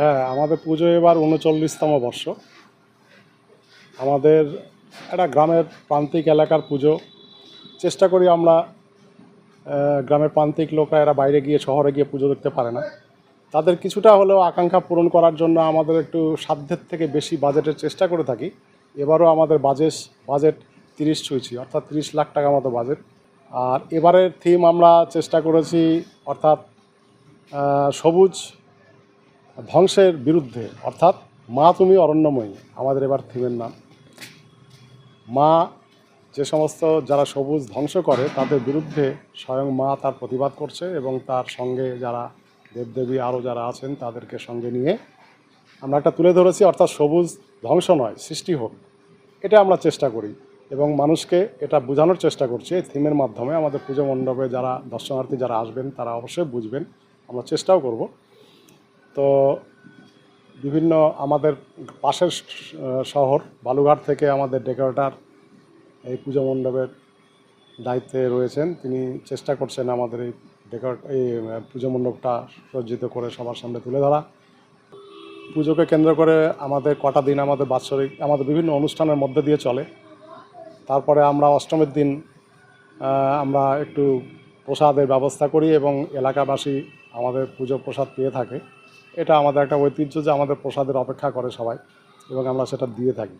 হ্যাঁ আমাদের পুজো এবার উনচল্লিশতম বর্ষ। আমাদের একটা গ্রামের প্রান্তিক এলাকার পুজো। চেষ্টা করি আমরা গ্রামের প্রান্তিক লোকরা এরা বাইরে গিয়ে, শহরে গিয়ে পুজো দেখতে পারে না। তাদের কিছুটা হলেও আকাঙ্ক্ষা পূরণ করার জন্য আমাদের একটু সাধ্যের থেকে বেশি বাজেটের চেষ্টা করে থাকি। এবারও আমাদের বাজেট বাজেট তিরিশ ছুঁইছি, অর্থাৎ তিরিশ লাখ টাকা মতো বাজেট। আর এবারের থিম আমরা চেষ্টা করেছি, অর্থাৎ সবুজ ধ্বংসের বিরুদ্ধে, অর্থাৎ মা তুমি অরণ্যময়ী, আমাদের এবার থিমের নাম। মা যে সমস্ত যারা সবুজ ধ্বংস করে, তাদের বিরুদ্ধে স্বয়ং মা তার প্রতিবাদ করছে এবং তার সঙ্গে যারা দেবদেবী আরও যারা আছেন, তাদেরকে সঙ্গে নিয়ে আমরা একটা তুলে ধরেছি, অর্থাৎ সবুজ ধ্বংস নয়, সৃষ্টি হোক। এটা আমরা চেষ্টা করি এবং মানুষকে এটা বোঝানোর চেষ্টা করছি। এই থিমের মাধ্যমে আমাদের পুজো মণ্ডপে যারা দর্শনার্থী যারা আসবেন, তারা অবশ্যই বুঝবেন। আমরা চেষ্টাও করব। তো বিভিন্ন আমাদের পাশের শহর বালুঘাট থেকে আমাদের ডেকোরেটার এই পুজো মণ্ডপের দায়িত্বে রয়েছেন। তিনি চেষ্টা করছেন আমাদের এই ডেকোরেট এই পুজো মণ্ডপটা সজ্জিত করে সবার সামনে তুলে ধরা। পুজোকে কেন্দ্র করে আমাদের কটা দিন আমাদের বাৎসরিক, আমাদের বিভিন্ন অনুষ্ঠানের মধ্যে দিয়ে চলে। তারপরে আমরা অষ্টমীর দিন আমরা একটু প্রসাদের ব্যবস্থা করি এবং এলাকাবাসী আমাদের পুজো প্রসাদ পেয়ে থাকে। এটা আমাদের একটা ঐতিহ্য যে আমাদের প্রসাদের অপেক্ষা করে সবাই এবং আমরা সেটা দিয়ে থাকি।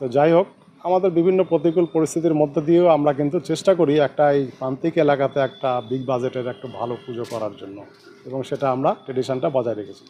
তো যাই হোক, আমাদের বিভিন্ন প্রতিকূল পরিস্থিতির মধ্যে দিয়েও আমরা কিন্তু চেষ্টা করি একটা এই প্রান্তিক এলাকাতে একটা বিগ বাজেটের একটা ভালো পুজো করার জন্য এবং সেটা আমরা ট্রেডিশনটা বজায় রেখেছি।